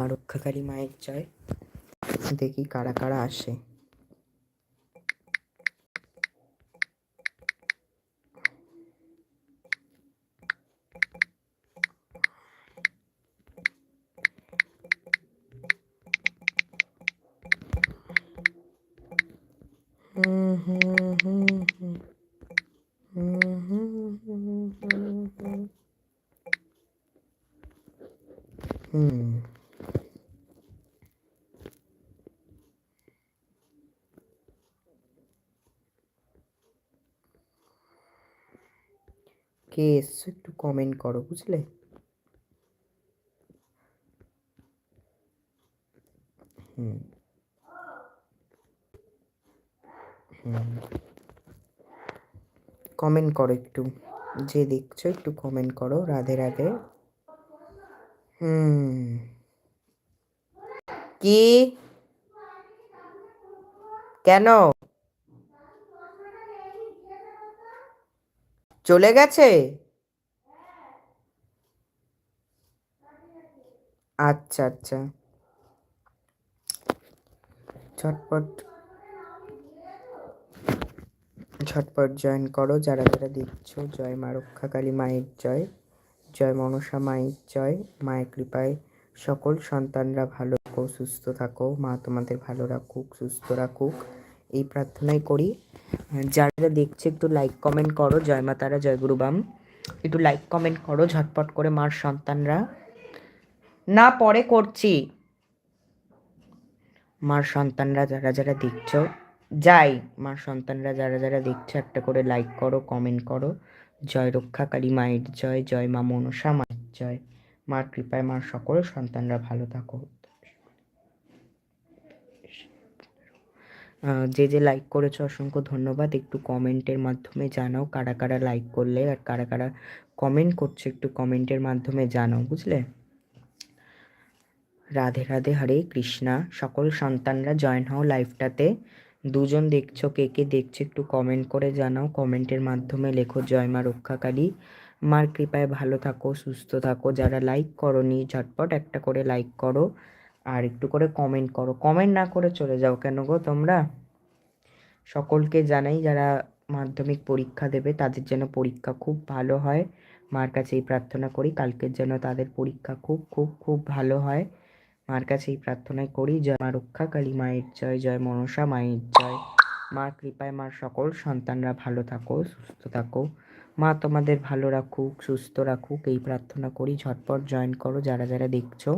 মা রক্ষাকারী মায়ের জয়। দেখি কারা কারা আসে। কে এসছো একটু কমেন্ট করো, বুঝলে? হুম। হুম। কমেন্ট করো একটু, যে দেখছ একটু কমেন্ট করো, রাধে রাধে। হুম। কি? কেন? চলে গেছে? আচ্ছা আচ্ছা। ঝটপট ঝটপট জয়েন করো যারা যারা দেখছ। জয় মা রক্ষাকালী মায়ের জয়। জয় মনসা মায়ের জয়। মায়ের কৃপায় সকল সন্তানরা ভালো থাকো, সুস্থ থাকো। মা তোমাদের ভালো রাখুক, সুস্থ রাখুক। এই প্রার্থনাই করি। যারা দেখছে, একটু লাইক কমেন্ট করো। জয় মা তারা, জয় গুরুবাম একটু লাইক কমেন্ট করো ঝটপট করে মার সন্তানরা। না, পরে করছি। মার সন্তানরা যারা যারা দেখছ, যাই। মার সন্তানরা যারা যারা দেখছ, একটা করে লাইক করো কমেন্ট করো। জয় রক্ষাকালী মায়ের জয় জয় মা মনসা মায়ের জয়। মার কৃপায়, মার সকল সন্তানরা ভালো থাকো। যে যে লাইক করেছ অসংখ্য ধন্যবাদ। একটু কমেন্টের মাধ্যমে জানাও কারা কারা লাইক করলে আর কারা কারা কমেন্ট করছে, একটু কমেন্টের মাধ্যমে জানাও, বুঝলে? রাধে রাধে, হরে কৃষ্ণা, সকল সন্তানরা জয়েন হও লাইভটাতে দুজন দেখছ, কে কে দেখছ একটু কমেন্ট করে জানাও। কমেন্টের মাধ্যমে লেখো, জয় মা রক্ষাকালী। মার কৃপায় ভালো থাকো, সুস্থ থাকো। যারা লাইক করনি, ঝটপট একটা করে লাইক করো। আর একটু করে কমেন্ট করো। কমেন্ট না করে চলে যাও কেন গো তোমরা? সকলকে জানাই যারা মাধ্যমিক পরীক্ষা দেবে তাদের যেন পরীক্ষা খুব ভালো হয়। মার কাছে এই প্রার্থনা করি, কালকের যেন তাদের পরীক্ষা খুব খুব খুব ভালো হয়। মার কাছে এই প্রার্থনাই করি, জয় মা রক্ষা, কালী মায়ের জয় জয় মনসা মায়ের জয়। মার কৃপায়, মার সকল সন্তানরা ভালো থাকো, সুস্থ থাকো। মা তোমাদের ভালো রাখুক, সুস্থ রাখুক, এই প্রার্থনা করি, ঝটপট জয়েন করো যারা যারা দেখছ।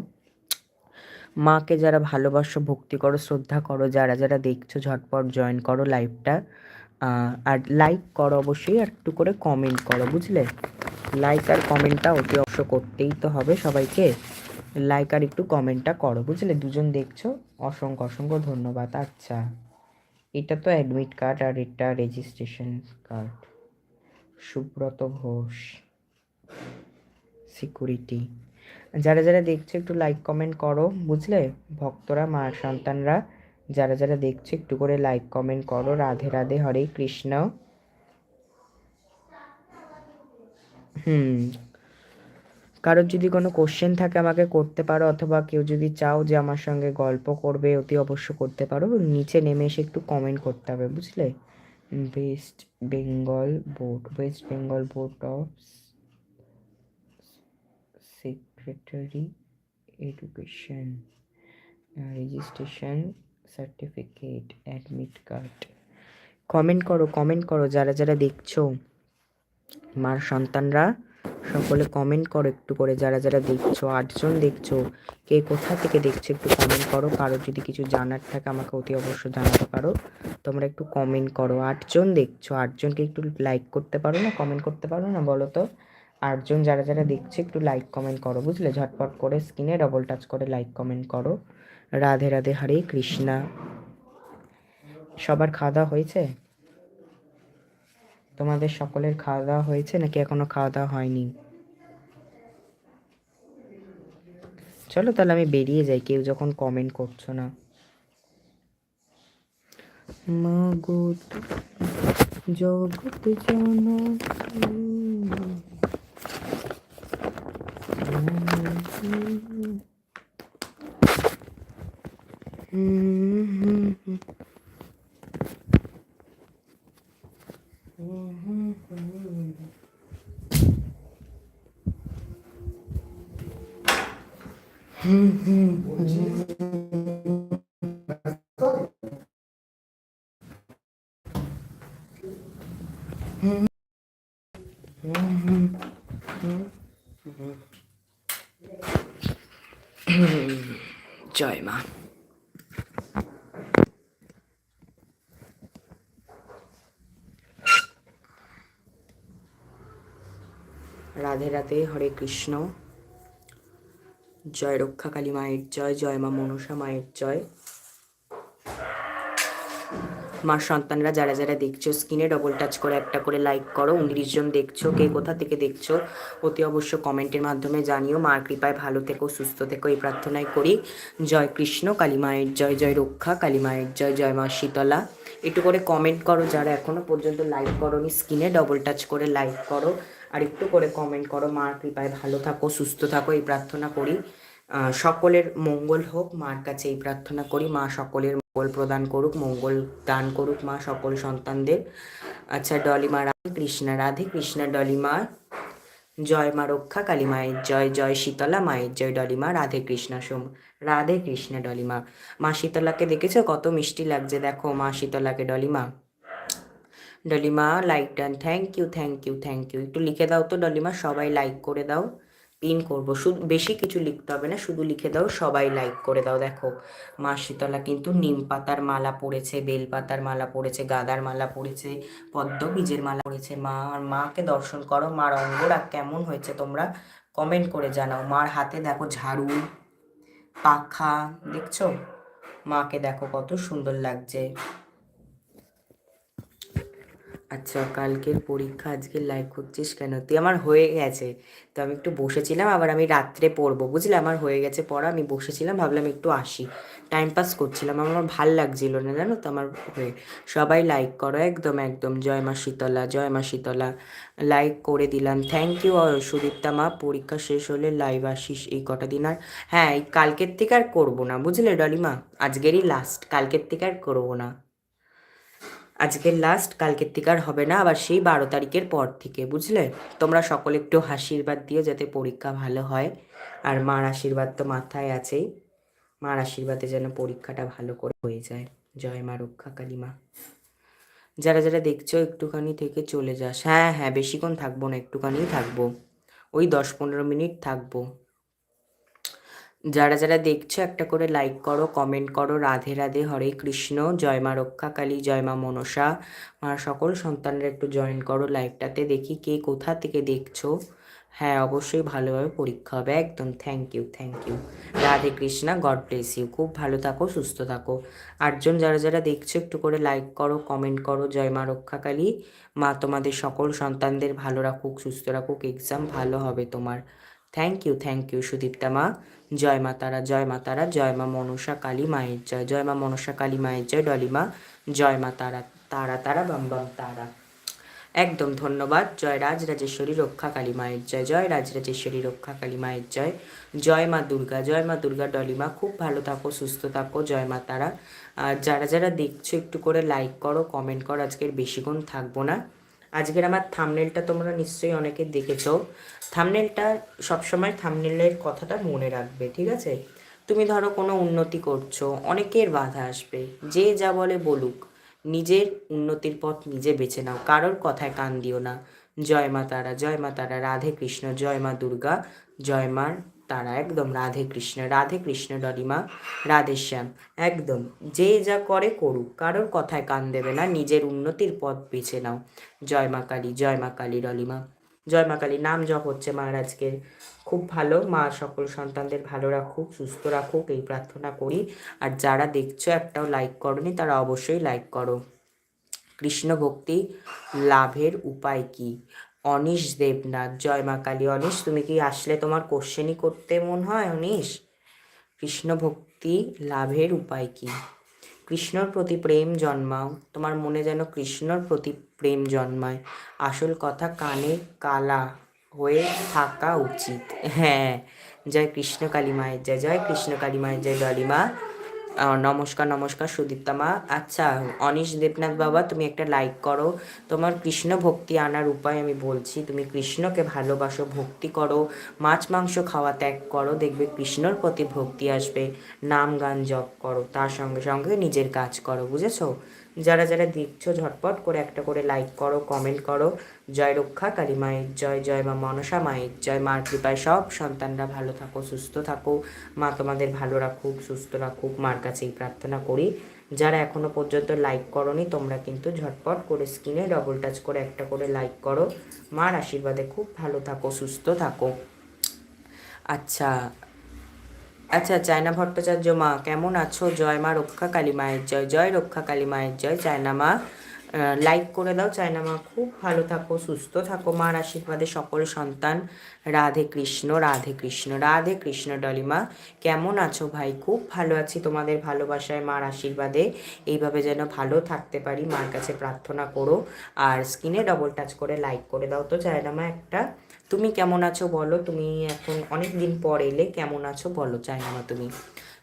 মাকে যারা ভালোবাসো, ভক্তি করো, শ্রদ্ধা করো, যারা যারা দেখছ ঝটপট জয়েন করো লাইভটা আর লাইক করো অবশ্যই, আর একটু করে কমেন্ট করো, বুঝলে? লাইক আর কমেন্টটা অতি অবশ্য করতেই তো হবে সবাইকে। লাইক আর একটু কমেন্টটা করো, বুঝলে? দুজন দেখছ, অসংখ্য অসংখ্য ধন্যবাদ। আচ্ছা এটা তো অ্যাডমিট কার্ড আর এটা registration card Subrata Ghosh security যারা যারা দেখছ একটু লাইক কমেন্ট করো, বুঝলে? ভক্তরা, মা সন্তানরা, যারা যারা দেখছ একটু করে লাইক কমেন্ট করো। রাধে রাধে, হরে কৃষ্ণ। হুম। কারোর যদি কোনো কোশ্চেন থাকে আমাকে করতে পারো, অথবা কেউ যদি চাও যে আমার সঙ্গে গল্প করবে, অতি অবশ্য করতে পারো। নিচে নেমে এসে একটু কমেন্ট করতে হবে, বুঝলে? West Bengal board West Bengal board of secretary education registration certificate admit card comment করো কমেন্ট করো, যারা যারা দেখছ, মার সন্তানরা, সকলে কমেন্ট করো একটু করে, যারা যারা দেখছ, আটজন দেখছ, কে কোথা থেকে দেখছ একটু কমেন্ট করো, কারও যদি কিছু জানার থাকে আমাকে অতি অবশ্য জানাতে পারো। তোমরা একটু কমেন্ট করো, আটজন দেখছ, আটজনকে একটু লাইক করতে পারো না কমেন্ট করতে পারো না, বলো তো? আটজন যারা যারা দেখছে, একটু লাইক কমেন্ট করো, বুঝলে? ঝটপট করে স্ক্রিনে ডবল টাচ করে লাইক কমেন্ট করো। রাধে রাধে, হরে কৃষ্ণা। সবার খাওয়া দাওয়া হয়েছে? তোমাদের সকলের খাওয়া দাওয়া হয়েছে নাকি এখনও খাওয়া দাওয়া হয়নি? চলো তাহলে আমি বেরিয়ে যাই, কেউ যখন কমেন্ট করছ না। জগৎ জননী Mm-hmm. mm-hmm. রাধে রাধে, হরে কৃষ্ণ। জয় রক্ষা কালী মায়ের জয় জয় মা মনসা মায়ের জয়। মা সন্তানরা যারা যারা দেখছ, স্ক্রিনে ডবল টাচ করে, একটা করে লাইক করো। উনত্রিশ জন দেখছ, কে কোথা থেকে দেখছ, অতি অবশ্য কমেন্টের মাধ্যমে জানিও। মার কৃপায় ভালো থেকো, সুস্থ থেকো, এই প্রার্থনাই করি। জয় কৃষ্ণ, কালী মায়ের জয় জয় রক্ষা, কালী মায়ের জয় জয় মা শীতলা। একটু করে কমেন্ট করো, যারা এখনও পর্যন্ত লাইক করোনি, স্ক্রিনে ডবল টাচ করে লাইক করো। আর একটু করে কমেন্ট করো মার কৃপায় ভালো থাকো, সুস্থ থাকো, এই প্রার্থনা করি। সকলের মঙ্গল হোক, মার কাছে এই প্রার্থনা করি, মা সকলের মঙ্গল প্রদান করুক, মঙ্গল দান করুক মা সকল সন্তানদের। আচ্ছা ডলিমা রাধে, কৃষ্ণা রাধে, কৃষ্ণা ডলিমা জয় মা রক্ষা, কালী মায়ের জয় জয় শীতলা মায়ের জয় ডলিমা রাধে, কৃষ্ণা সোম, রাধে, কৃষ্ণা ডলিমা মা। শীতলাকে দেখেছ? কত মিষ্টি লাগছে, দেখো মা শীতলাকে Dolima Dolima like done thank you thank you thank you একটু লিখে দাও তো ডলিমা, সবাই লাইক করে দাও। পিন করব। শুধু, বেশি কিছু লিখতে হবে না, শুধু লিখে দাও, সবাই লাইক করে দাও। দেখো, মা শীতলা কিন্তু নিম পাতার মালা পড়েছে, বেল পাতার মালা পড়েছে, গাদার মালা পড়েছে, পদ্ম বীজের মালা পড়েছে। মা, আর মাকে দর্শন করো মার অঙ্গরাগ কেমন হয়েছে তোমরা কমেন্ট করে জানাও। মার হাতে দেখো ঝাড়ু, পাখা, দেখছ? মাকে দেখো কত সুন্দর লাগছে। আচ্ছা কালকের পরীক্ষা আজকে লাইভ করছিস কেন? তুই আমার হয়ে গেছে। তো আমি একটু বসেছিলাম, আবার আমি রাত্রে পড়ব, বুঝলে? আমার হয়ে গেছে পড়া, আমি বসেছিলাম, ভাবলাম একটু আসি। টাইম পাস করছিলাম, আমার ভালো লাগছিল না, জানো তো, আমার হয়ে। সবাই লাইক করো, একদম একদম। জয় মা শীতলা, জয় মা শীতলা। লাইক করে দিলাম। থ্যাংক ইউ সুদীপ্তা মা। পরীক্ষা শেষ হলে লাইভ আসিস এই কটা দিন আর। হ্যাঁ এই কালকের থেকে আর করব না, বুঝলে, ডলিমা? আজকেরই লাস্ট কালকের থেকে আর করব না। আজকের লাস্ট কালকের থেকে আর হবে না, আবার সেই বারো তারিখের পর থেকে, বুঝলে? তোমরা সকলে একটু আশীর্বাদ দিও যাতে পরীক্ষা ভালো হয়। আর মার আশীর্বাদ তো মাথায় আছেই। মার আশীর্বাদে যেন পরীক্ষাটা ভালো করে হয়ে যায়। জয় মা, রক্ষা কালী মা। যারা যারা দেখছ, একটুখানি থেকে চলে যাস। হ্যাঁ হ্যাঁ বেশিক্ষণ থাকব না একটুখানি থাকব। ওই দশ পনেরো মিনিট থাকব। যারা যারা দেখছ, একটা করে লাইক করো কমেন্ট করো, রাধে রাধে, হরে কৃষ্ণ, জয় মা রক্ষা কালী, জয় মা মনসা, মা সকল সন্তানরা একটু জয়েন করো লাইভটাতে দেখি কে কোথা থেকে দেখছ। হ্যাঁ অবশ্যই ভালোভাবে পরীক্ষা হবে, একদম thank you thank you Radhe Krishna God bless you খুব ভালো থাকো, সুস্থ থাকো। আটজন যারা যারা দেখছ, একটু করে লাইক করো কমেন্ট করো, জয় মা রক্ষা কালী। মা, তোমাদের সকল সন্তানদের ভালো রাখুক, সুস্থ রাখুক এক্সাম ভালো হবে তোমার। Thank you thank you Sudipta মা। জয় মা তারা, জয় মা তারা, জয় মা মনসা কালী মায়ের জয় জয় মা মনসা কালী মায়ের জয় ডলিমা জয় মা তারা তারা তারা, বাম বাম তারা। একদম ধন্যবাদ, জয় রাজ রাজেশ্বরী রক্ষা কালী মায়ের জয় জয় রাজ রাজেশ্বরী রক্ষা কালী মায়ের জয় জয় মা দুর্গা, জয় মা দুর্গা ডলিমা খুব ভালো থাকো, সুস্থ থাকো, জয় মা তারা। আর যারা যারা দেখছ একটু করে লাইক করো কমেন্ট করো, আজকের বেশিক্ষণ থাকব না। আজকের আমার থামনেলটা তোমরা নিশ্চয়ই অনেকে দেখেছ। থামনেলটা সবসময় থামনেলের কথাটা মনে রাখবে, ঠিক আছে? তুমি ধরো কোনো উন্নতি করছ, অনেকের বাধা আসবে, যে যা বলে বলুক, নিজের উন্নতির পথ নিজে বেছে নাও, কারোর কথায় কান দিও না। জয় মা তারা, জয় মা তারা, রাধে কৃষ্ণ, জয় মা দুর্গা, জয় মা তারা একদম রাধে কৃষ্ণ রাধে কৃষ্ণ ডলিমা, রাধে শ্যাম, একদম যে যা করে করুক, কারোর কথায় কান দেবে না, নিজের উন্নতির পথ বেছে নাও। জয় মা কালী, জয় মা কালী ডলিমা। জয় মা কালী, নাম জপ হচ্ছে মহারাজকে। খুব ভালো, মা সকল সন্তানদের ভালো রাখুক, সুস্থ রাখুক, এই প্রার্থনা করি। আর যারা দেখছ একটাও লাইক করনি, তারা অবশ্যই লাইক করো। কৃষ্ণ ভক্তি, লাভের উপায় কি? অনিশ দেবনাথ। জয় মা কালী। অনিশ, তুমি কি আসলে তোমার কোশ্চেনই করতে মন হয়, অনিশ? কৃষ্ণ ভক্তি লাভের উপায় কি? কৃষ্ণর প্রতি প্রেম জন্মাও। তোমার মনে যেন কৃষ্ণর প্রতি প্রেম জন্মায়। আসল কথা কানে কালা হয়ে থাকা উচিত। হ্যাঁ। জয় কৃষ্ণ কালী মায়ের জয় জয় কৃষ্ণ কালী মায়ের জয় ডলিমা নমস্কার নমস্কার সুদীপ্তা মা। আচ্ছা অনিশ দেবনাথ বাবা, তুমি একটা লাইক করো। তোমার কৃষ্ণ ভক্তি আনার উপায় আমি বলছি, তুমি কৃষ্ণকে ভালোবাসো, ভক্তি করো, মাছ, মাংস খাওয়া ত্যাগ করো, দেখবে কৃষ্ণর প্রতি ভক্তি আসবে, নাম গান জপ করো, তার সঙ্গে সঙ্গে নিজের কাজ করো, বুঝেছ? যারা যারা দেখছ ঝটপট করে একটা করে লাইক করো কমেন্ট করো। জয় রক্ষা, কালী মায়ের জয় জয় মা মনসা, মায়ের জয়, মার কৃপায় সব সন্তানরা ভালো থাকো, সুস্থ থাকো। মা তোমাদের ভালো রাখুক, সুস্থ রাখুক, মার কাছেই প্রার্থনা করি। যারা এখনও পর্যন্ত লাইক করনি, তোমরা কিন্তু ঝটপট করে স্ক্রিনে ডবল টাচ করে একটা করে লাইক করো। মার আশীর্বাদে খুব ভালো থাকো, সুস্থ থাকো। আচ্ছা আচ্ছা চায়না ভট্টাচার্য মা, কেমন আছো? জয় মা, রক্ষা কালী মায়ের জয়। জয় রক্ষা কালী মায়ের জয়। চায়না মা লাইক করে দাও। চায়না মা, খুব ভালো থাকো, সুস্থ থাকো। মার আশীর্বাদে সকল সন্তান। রাধে কৃষ্ণ রাধে কৃষ্ণ রাধে কৃষ্ণ ডলিমা কেমন আছো ভাই? খুব ভালো আছি তোমাদের ভালোবাসায়, মার আশীর্বাদে। এইভাবে যেন ভালো থাকতে পারি, মার কাছে প্রার্থনা করো। আর স্ক্রিনে ডবল টাচ করে লাইক করে দাও। তো চায়না মা, একটা তুমি কেমন আছো বলো? তুমি এখন অনেক দিন পর এলে কেমন আছো বলো? চায়না মা তুমি।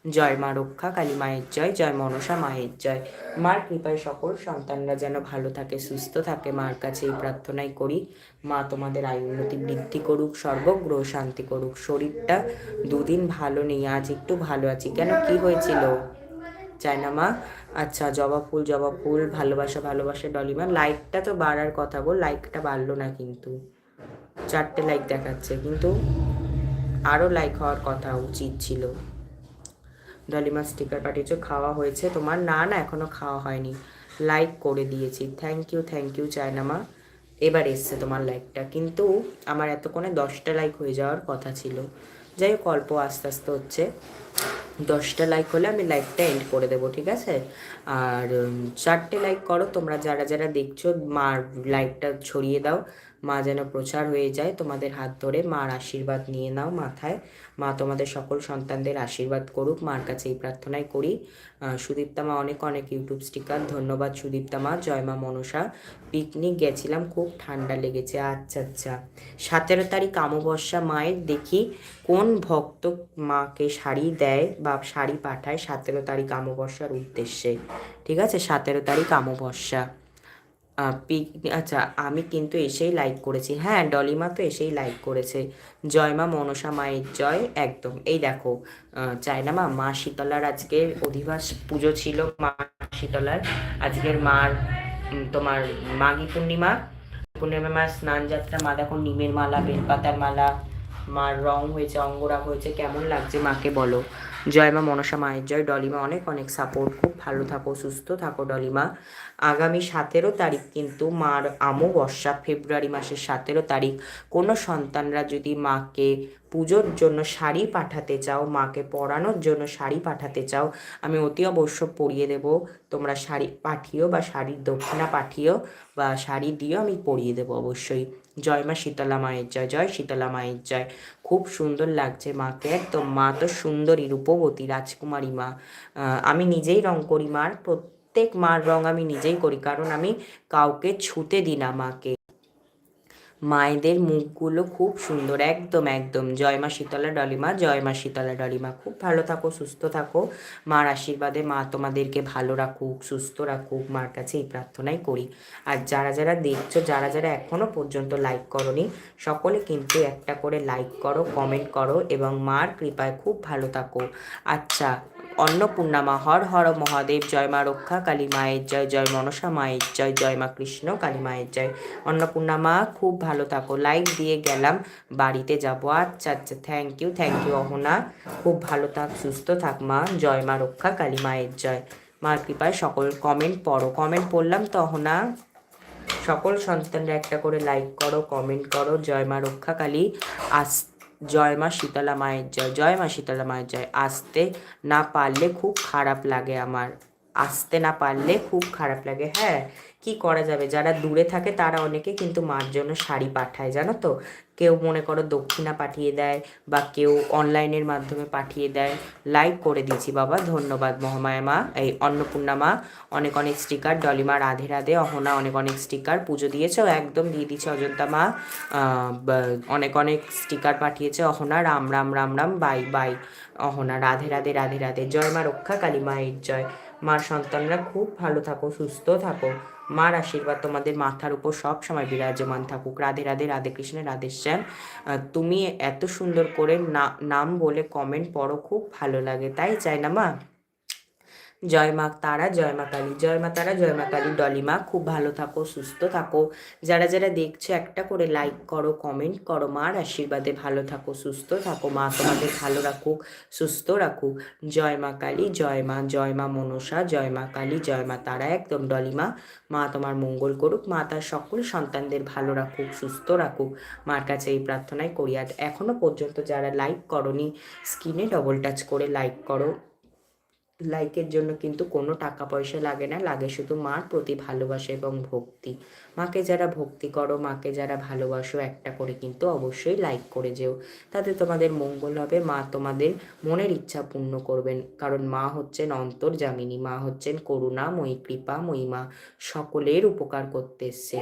জয় মা রক্ষা, কালী মায়ের জয় জয় মনসা, মায়ের জয়। মার কৃপায় সকল সন্তানরা যেন ভালো থাকে, সুস্থ থাকে। মার কাছে এই প্রার্থনাই করি। মা তোমাদের আয়ু উন্নতি বৃদ্ধি করুক, সর্বগ্রহ শান্তি করুক। শরীরটা দুদিন ভালো নেই, আজ একটু ভালো আছি। কেন? কি হয়েছিল? চায়না মা। আচ্ছা জবা ফুল জবা ফুল, ভালোবাসা ভালোবাসা, ডলিমা। লাইকটা তো বাড়ার কথা গো লাইকটা বাড়লো না কিন্তু। চারটে লাইক দেখাচ্ছে, কিন্তু আরও লাইক হওয়ার কথা উচিত ছিল। ডলিমা স্টিকার পাঠিয়েছো, খাওয়া হয়েছে। তোমার না না এখনও খাওয়া হয়নি। লাইক করে দিয়েছি। থ্যাংক ইউ থ্যাংক ইউ চায়নামা। এবার এসছে তোমার লাইকটা কিন্তু আমার এতক্ষণে দশটা লাইক হয়ে যাওয়ার কথা ছিল। যাই হোক, অল্প আস্তে আস্তে হচ্ছে। দশটা লাইক হলে আমি লাইকটা এন্ড করে দেবো, ঠিক আছে? আর চারটে লাইক করো। তোমরা যারা যারা দেখছ, মার লাইকটা ছড়িয়ে দাও। মা যেন প্রচার হয়ে যায়, তোমাদের হাত ধরে মার আশীর্বাদ নিয়ে নাও মাথায়। মা তোমাদের সকল সন্তানদের আশীর্বাদ করুক, মার কাছে এই প্রার্থনাই করি। সুদীপ্তা মা অনেক অনেক ইউটিউব স্টিকার, ধন্যবাদ সুদীপ্তা মা, জয় মা মনসা। পিকনিক গেছিলাম, খুব ঠান্ডা লেগেছে আচ্ছা আচ্ছা। সতেরো তারিখ অমাবস্যা মায়ের, দেখি কোন ভক্ত মাকে শাড়ি দেয় বা শাড়ি পাঠায় সতেরো তারিখ অমাবস্যার উদ্দেশ্যে। ঠিক আছে, সতেরো তারিখ অমাবস্যা। আচ্ছা আমি কিন্তু এসেই লাইক করেছি। হ্যাঁ ডলিমা তো এসেই লাইক করেছে। জয় মা, মনসা মায়ের জয়, একদম। এই দেখো চায়না মা মা শীতলার আজকের অধিবাস, পুজো ছিল মা শীতলার। আজকের মার তোমার মাঘী পূর্ণিমা। পূর্ণিমা মার স্নান যাত্রা, মা দেখো নিমের মালা, বেলপাতার মালা, মার রং হয়েছে, অঙ্গরাগ হয়েছে, কেমন লাগছে মাকে বলো? জয় মা, মনসা মায়ের জয় ডলিমা অনেক অনেক সাপোর্ট খুব ভালো থাকো, সুস্থ থাকো ডলিমা আগামী সতেরো তারিখ কিন্তু মার আমবর্ষা ফেব্রুয়ারি মাসের সতেরো তারিখ। কোনো সন্তানরা যদি মাকে পুজোর জন্য শাড়ি পাঠাতে চাও, মাকে পরানোর জন্য শাড়ি পাঠাতে চাও, আমি অতি অবশ্য পরিয়ে দেব। তোমরা শাড়ি পাঠিও বা শাড়ির দক্ষিণা পাঠিও বা শাড়ি দিও, আমি পরিয়ে দেবো অবশ্যই। জয় মা শীতলা মায়ের জয় জয় শীতলা মায়ের জয়। খুব সুন্দর লাগছে মাকে একদম। মা তো সুন্দরী, রূপবতী, রাজকুমারী মা। আমি নিজেই রং করি মার। প্রত্যেক মার রং আমি নিজেই করি। কারণ আমি কাউকে ছুতে দিই না মাকে। মায়েদের মুখগুলো খুব সুন্দর, একদম একদম। জয় মা শীতলা ডলিমা জয় মা শীতলা ডলিমা খুব ভালো থাকো, সুস্থ থাকো। মার আশীর্বাদে মা তোমাদেরকে ভালো রাখুক, সুস্থ রাখুক। মার কাছে এই প্রার্থনাই করি। আর যারা যারা দেখছ, যারা যারা এখনও পর্যন্ত লাইক করনি, সকলে কিন্তু একটা করে লাইক করো কমেন্ট করো এবং মার কৃপায় খুব ভালো থাকো। আচ্ছা অন্নপূর্ণামা, হর হর মহাদেব, জয় মা রক্ষা, কালী মায়ের জয় জয় মনসা মায়ের জয় জয় মা কৃষ্ণ, কালী মায়ের জয়। অন্নপূর্ণা মা খুব ভালো থাকো। লাইক দিয়ে গেলাম, বাড়িতে যাব। আচ্ছা আচ্ছা thank you thank you Ahana. খুব ভালো থাক, সুস্থ থাক মা। জয় মা রক্ষা, কালী মায়ের জয়। মার কৃপায় সকল কমেন্ট পড়ো। কমেন্ট পড়লাম তো, অহনা? সকল সন্তানরা একটা করে লাইক করো কমেন্ট করো। জয় মা রক্ষা, কালী। আস জয় মা শীতলা মায়ের জয় জয় মা শীতলা মায়ের জয়। আসতে না পারলে খুব খারাপ লাগে আমার। আসতে না পারলে খুব খারাপ লাগে হ্যাঁ। কি করা যাবে? যারা দূরে থাকে তারা অনেকে কিন্তু মার জন্য শাড়ি পাঠায়, জানো তো? কেউ মনে করো দক্ষিণা পাঠিয়ে দেয় বা কেউ অনলাইনের মাধ্যমে পাঠিয়ে দেয়। লাইক করে দিয়েছি বাবা, ধন্যবাদ মহামায়া মা, এই অন্নপূর্ণা মা। অনেক অনেক স্টিকার ডলিমা রাধে রাধে, অহনা অনেক অনেক স্টিকার, পুজো দিয়েছ একদম দিয়ে দিচ্ছে অজন্তা মা। অনেক অনেক স্টিকার পাঠিয়েছে, অহনা, রাম রাম রাম রাম, বাই বাই। অহনা, রাধে রাধে রাধে রাধে, জয় মা, রক্ষা কালী মায়ের জয়। মার সন্তানরা খুব ভালো থাকো, সুস্থ থাকো। মার আশীর্বাদ তোমাদের মাথার উপর সব সময় বিরাজমান থাকুক। রাধে রাধে রাধে কৃষ্ণের রাধে শ্যাম। তুমি এত সুন্দর করে নাম বলে কমেন্ট পড়ো, খুব ভালো লাগে। তাই চাই না মা? জয় মা তারা, জয় মা কালী, জয় মা তারা, জয় মা কালী। ডলিমা খুব ভালো থাকো, সুস্থ থাকো। যারা যারা দেখছ একটা করে লাইক করো কমেন্ট করো মার আশীর্বাদে ভালো থাকো, সুস্থ থাকো মা। তোমাদের ভালো রাখুক, সুস্থ রাখুক। জয় মা কালী, জয় মা জয় মা মনসা, জয় মা কালী, জয় মা তারা। একদম ডলিমা মা মা তোমার মঙ্গল করুক, মা তার সকল সন্তানদের ভালো রাখুক, সুস্থ রাখুক। মার কাছে এই প্রার্থনাই করি। আর এখনও পর্যন্ত যারা লাইক করনি স্ক্রিনে ডবল টাচ করে লাইক করো। লাইকের জন্য কিন্তু কোনো টাকা পয়সা লাগে না। লাগে শুধু মার প্রতি ভালোবাসা এবং ভক্তি। মাকে যারা ভক্তি করো, মাকে যারা ভালোবাসো, একটা করে কিন্তু অবশ্যই লাইক করে যেও। তাতে তোমাদের মঙ্গল হবে। মা তোমাদের মনের ইচ্ছা পূর্ণ করবেন। কারণ মা হচ্ছেন অন্তর অন্তর্জামিনী মা হচ্ছেন করুণা করুণাময়ী কৃপাময়ী মা। সকলের উপকার করতে এসছে।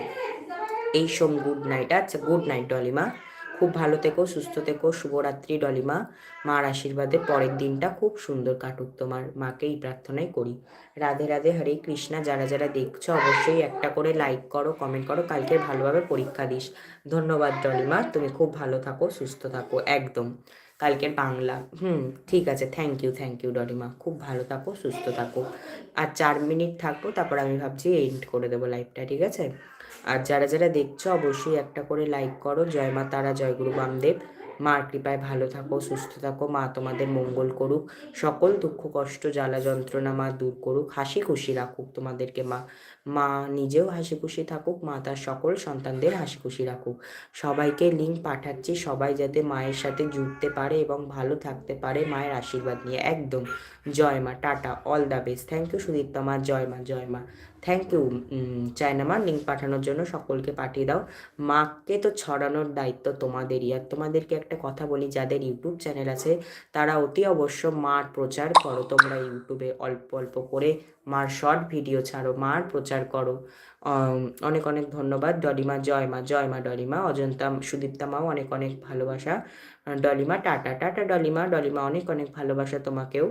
এই সোম গুড নাইট আচ্ছা গুড নাইট ডলিমা খুব ভালো থেকো, সুস্থ থেকো, শুভরাত্রি ডলিমা মার আশীর্বাদে পরের দিনটা খুব সুন্দর কাটুক তোমার। মাকে এই প্রার্থনাই করি। রাধে রাধে, হরে কৃষ্ণা। যারা যারা দেখছ অবশ্যই একটা করে লাইক করো কমেন্ট করো, কালকে ভালোভাবে পরীক্ষা দিস। ধন্যবাদ ডলিমা তুমি খুব ভালো থাকো, সুস্থ থাকো, একদম। কালকের বাংলা। হুম, ঠিক আছে থ্যাংক ইউ থ্যাংক ইউ ডলিমা খুব ভালো থাকো, সুস্থ থাকো। আর চার মিনিট থাকব, তারপর আমি ভাবছি এন্ড করে দেবো লাইভটা ঠিক আছে? আর যারা যারা দেখছ, অবশ্যই একটা করে লাইক করো। জয় মা তারা, জয় গুরু বামদেব। মার কৃপায় ভালো থাকো, সুস্থ থাকো। মা তোমাদের মঙ্গল করুক। সকল দুঃখ, কষ্ট, জ্বালা, যন্ত্রণা মা দূর করুক। হাসি, খুশি রাখুক তোমাদেরকে মা। মা নিজেও হাসি খুশি থাকুক, মা তার সকল সন্তানদের হাসি খুশি রাখুক। সবাইকে লিঙ্ক পাঠাচ্ছি, সবাই যাতে মায়ের সাথে জুড়তে পারে এবং ভালো থাকতে পারে মায়ের আশীর্বাদ নিয়ে। একদম। জয় মা, tata all the best thank you Sudipta মা, জয় মা জয় মা। থ্যাংক ইউ চায়না মা, লিঙ্ক পাঠানোর জন্য সকলকে পাঠিয়ে দাও। মাকে তো ছড়ানোর দায়িত্ব তোমাদেরই। আর তোমাদেরকে একটা কথা বলি, যাদের ইউটিউব চ্যানেল আছে, তারা অতি অবশ্য মার প্রচার করো তোমরা ইউটিউবে অল্প অল্প করে। মার শর্ট ভিডিও ছাড়ো, মার প্রচার করো। অনেক অনেক ধন্যবাদ। ডলিমা, জয় মা জয় মা ডলিমা। অজন্তা, সুদীপ্তা মাও অনেক অনেক ভালোবাসা। ডলিমা, টাটা টাটা ডলিমা। ডলিমা, অনেক অনেক ভালোবাসা তোমাকেও।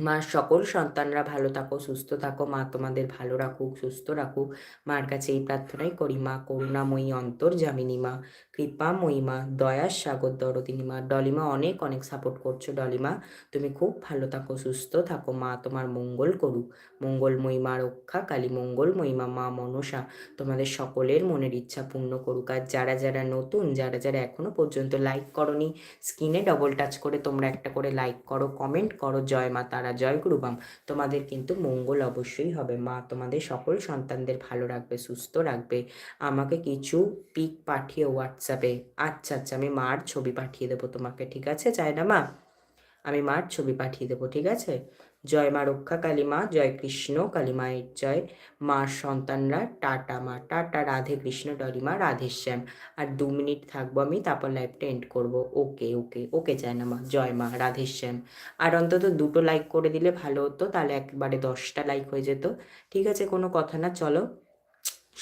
মা, সকল সন্তানরা ভালো থাকো, সুস্থ থাকো, মা তোমাদের ভালো রাখুক, সুস্থ রাখুক। মার কাছে এই প্রার্থনাই করি, মা, করুণাময়ী অন্তর্জামিনী মা, কৃপাময়ী মা, দয়ার সাগর দরদিনী মা। ডলিমা অনেক অনেক সাপোর্ট করছ ডলিমা তুমি খুব ভালো থাকো, সুস্থ থাকো, মা তোমার মঙ্গল করুক। মঙ্গলময়ী মা রক্ষা, কালী মঙ্গলময়ী মা মা মনসা তোমাদের সকলের মনের ইচ্ছা পূর্ণ করুক। আর যারা যারা নতুন, যারা যারা এখনও পর্যন্ত লাইক করনি স্ক্রিনে ডবল টাচ করে তোমরা একটা করে লাইক করো কমেন্ট করো, জয় মা তারা জয় গুরুবাম তোমাদের কিন্তু মঙ্গল অবশ্যই হবে, মা। তোমাদের সকল সন্তানদের ভালো রাখবে, সুস্থ রাখবে। আমাকে কিছু পিক পাঠিয়ে হোয়াটসঅ্যাপে আচ্ছা আচ্ছা আমি মার ছবি পাঠিয়ে দেবো তোমাকে, ঠিক আছে? চাই না মা? আমি মার ছবি পাঠিয়ে দেবো, ঠিক আছে? জয় মা রক্ষা কালী মা, জয় কৃষ্ণ কালী মায়ের জয়। মার সন্তানরা টাটা মা, টাটা, রাধে কৃষ্ণ ডলিমা রাধেশ্যাম আর দু মিনিট থাকব আমি, তারপর লাইভটা এন্ড করব। ওকে ওকে ওকে চাই না মা, জয় মা রাধেশ্যাম আর অন্তত দুটো লাইক করে দিলে ভালো হতো, তাহলে একবারে দশটা লাইক হয়ে যেত। ঠিক আছে, কোনো কথা না, চলো।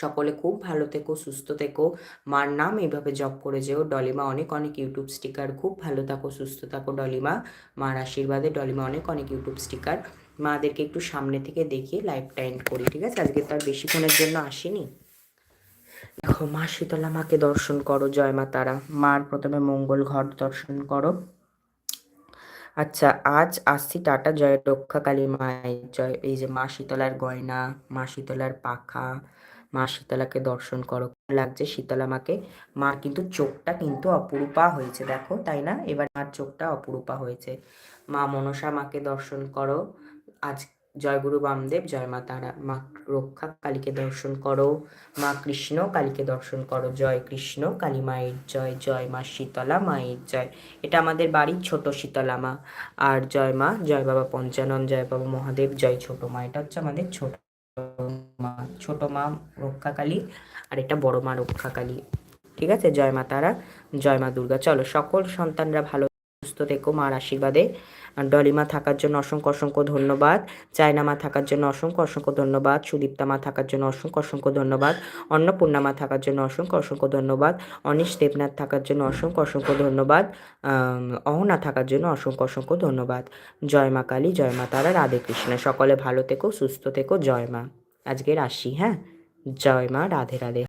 সকলে খুব ভালো থেকো, সুস্থ থেকো। মার নাম এইভাবে জপ করে যেও। ডলিমা, অনেক অনেক ইউটিউব স্টিকার। খুব ভালো থাকো, সুস্থ থাকো ডলিমা। মার আশীর্বাদে ডলিমা অনেক অনেক ইউটিউব স্টিকার। মাদেরকে একটু সামনে থেকে দেখিয়ে লাইভটা এন্ড করি, ঠিক আছে? আজকে তো আর বেশিক্ষণের জন্য আসিনি। দেখো, মা শীতলা মাকে দর্শন করো, জয় মা তারা। মার প্রথমে মঙ্গল ঘর দর্শন করো। আচ্ছা আজ আসছি টাটা, জয় রক্ষা কালী মায়ের জয়, এই যে মা শীতলার গয়না, মা শীতলার পাখা। মা শীতলাকে দর্শন করো। লাগছে শীতলা মাকে? মার কিন্তু চোখটা কিন্তু অপরূপা হয়েছে, দেখো, তাই না? এবার মার চোখটা অপরূপা হয়েছে। মা মনসা মাকে দর্শন করো। আজ জয় গুরু বামদেব, জয় মা তারা, মা রক্ষা কালীকে দর্শন করো। মা কৃষ্ণ কালীকে দর্শন করো। জয় কৃষ্ণ কালী মায়ের জয় জয় মা শীতলা মায়ের জয়। এটা আমাদের বাড়ির ছোট শীতলা মা। আর জয় মা, জয় বাবা পঞ্চানন, জয় বাবা মহাদেব, জয় ছোট মা। এটা হচ্ছে আমাদের ছোট ছোট মা রক্ষা কালী আর এটা বড় মা রক্ষা কালী ঠিক আছে? জয় মা তারা, জয় মা দুর্গা। চলো, সকল সন্তানরা ভালো, সুস্থ থেকো মার আশীর্বাদে। ডলিমা থাকার জন্য অসংখ্য অসংখ্য ধন্যবাদ। চায়না মা থাকার জন্য অসংখ্য অসংখ্য ধন্যবাদ। সুদীপ্তা মা থাকার জন্য অসংখ্য অসংখ্য ধন্যবাদ। অন্নপূর্ণা মা থাকার জন্য অসংখ্য অসংখ্য ধন্যবাদ। অনিশ দেবনাথ থাকার জন্য অসংখ্য অসংখ্য ধন্যবাদ। অহনা থাকার জন্য অসংখ্য অসংখ্য ধন্যবাদ। জয় মা কালী, জয় মা তারা। রাধে কৃষ্ণ। সকলে ভালো থেকো, সুস্থ থেকো। জয় মা। আজকের আসি হ্যাঁ? জয় মা রাধে রাধে।